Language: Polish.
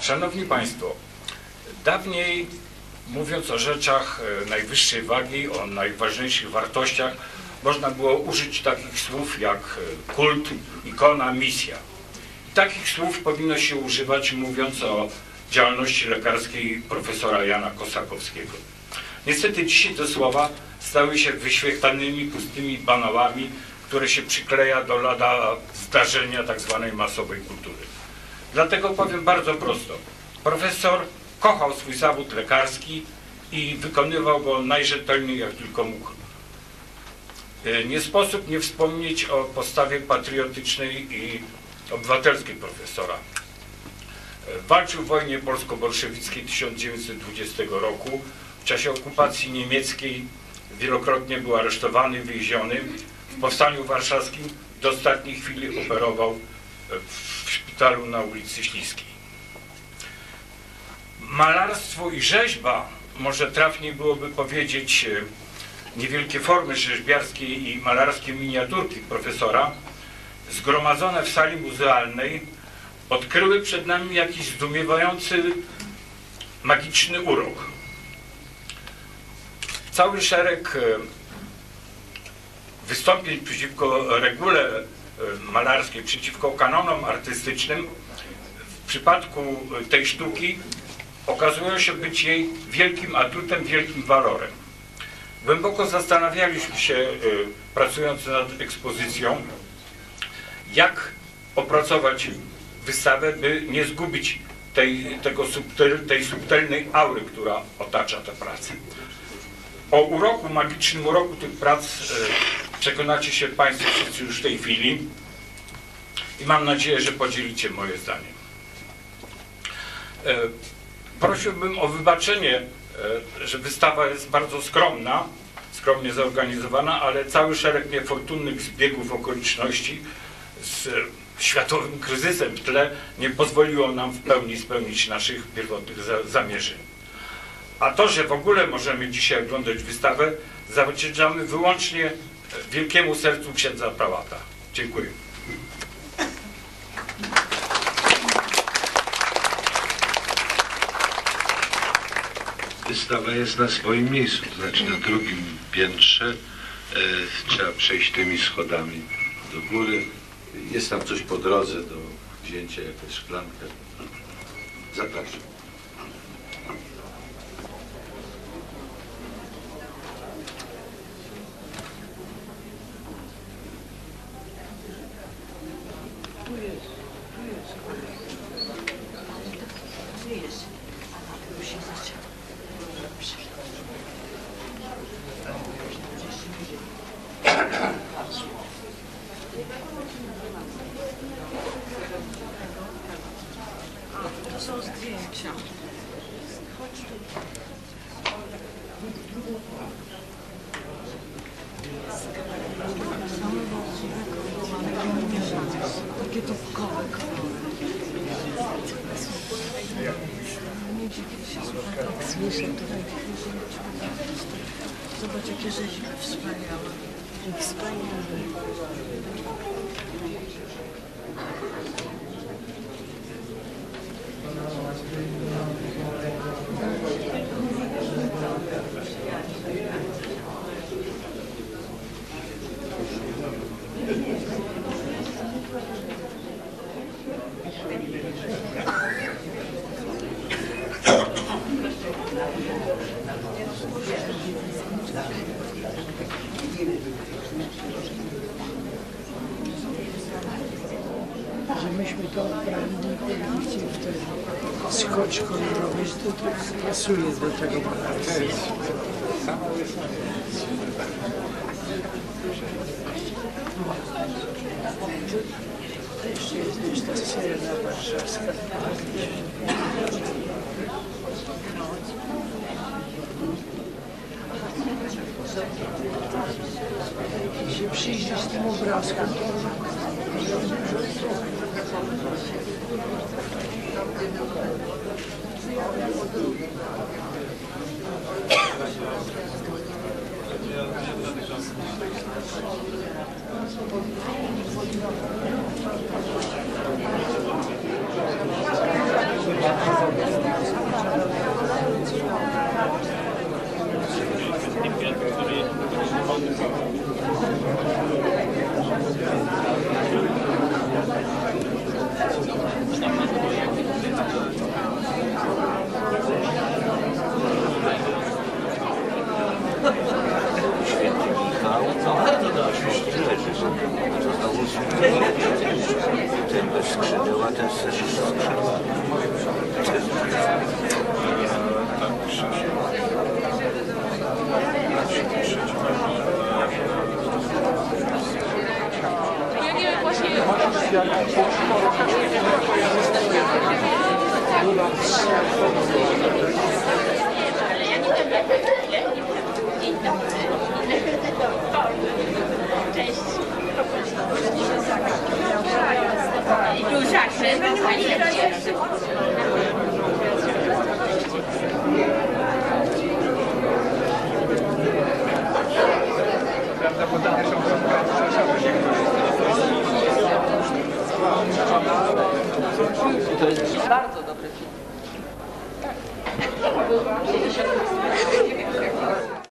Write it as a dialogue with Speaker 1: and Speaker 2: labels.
Speaker 1: Szanowni Państwo, dawniej mówiąc o rzeczach e, najwyższej wagi, o najważniejszych wartościach, można było użyć takich słów jak e, kult, ikona, misja. I takich słów powinno się używać mówiąc o działalności lekarskiej profesora Jana Kosakowskiego. Niestety dzisiaj te słowa stały się wyświechtanymi, pustymi banałami, które się przykleja do lada zdarzenia tak zwanej masowej kultury. Dlatego powiem bardzo prosto. Profesor kochał swój zawód lekarski i wykonywał go najrzetelniej jak tylko mógł. E, Nie sposób nie wspomnieć o postawie patriotycznej i obywatelskiej profesora. E, Walczył w wojnie polsko-bolszewickiej 1920 roku. W czasie okupacji niemieckiej wielokrotnie był aresztowany, więziony. W powstaniu warszawskim do ostatniej chwili operował e, w szpitalu na ulicy Śliskiej. Malarstwo i rzeźba, może trafniej byłoby powiedzieć e, niewielkie formy rzeźbiarskie i malarskie miniaturki profesora, zgromadzone w sali muzealnej, odkryły przed nami jakiś zdumiewający, magiczny urok. Cały szereg e, wystąpień przeciwko regule e, malarskiej, przeciwko kanonom artystycznym w przypadku tej sztuki okazują się być jej wielkim atutem, wielkim walorem. Głęboko zastanawialiśmy się, y, pracując nad ekspozycją, jak opracować wystawę, by nie zgubić tej, tego subtyl, tej subtelnej aury, która otacza tę pracę. O uroku, magicznym uroku tych prac y, przekonacie się Państwo wszyscy już w tej chwili i mam nadzieję, że podzielicie moje zdanie. E, Prosiłbym o wybaczenie, e, że wystawa jest bardzo skromna, skromnie zorganizowana, ale cały szereg niefortunnych zbiegów okoliczności z światowym kryzysem w tle nie pozwoliło nam w pełni spełnić naszych pierwotnych za- zamierzeń. A to, że w ogóle możemy dzisiaj oglądać wystawę, zawdzięczamy wyłącznie wielkiemu sercu księdza prałata. Dziękuję.
Speaker 2: Wystawa jest na swoim miejscu, to znaczy na drugim piętrze. E, trzeba przejść tymi schodami do góry. Jest tam coś po drodze do wzięcia, jakaś szklanka. Zapraszam.
Speaker 3: To są zdjęcia. Takie topkowe Nie dziwię się, słuchaj, jak słyszę tutaj Zobacz, jakie rzeźby wspaniałe. Wspaniałe.
Speaker 4: Że myśmy to odprawili policję wtedy. Skocz kolorowy, to, to pasuje do tego malarstwa. To jeszcze jest też ta scena warszawska.
Speaker 5: I się przyjrzeć tym obrazkom,
Speaker 2: Ten
Speaker 6: Dzień dobry. Cześć. Prawdopodobnie są to jest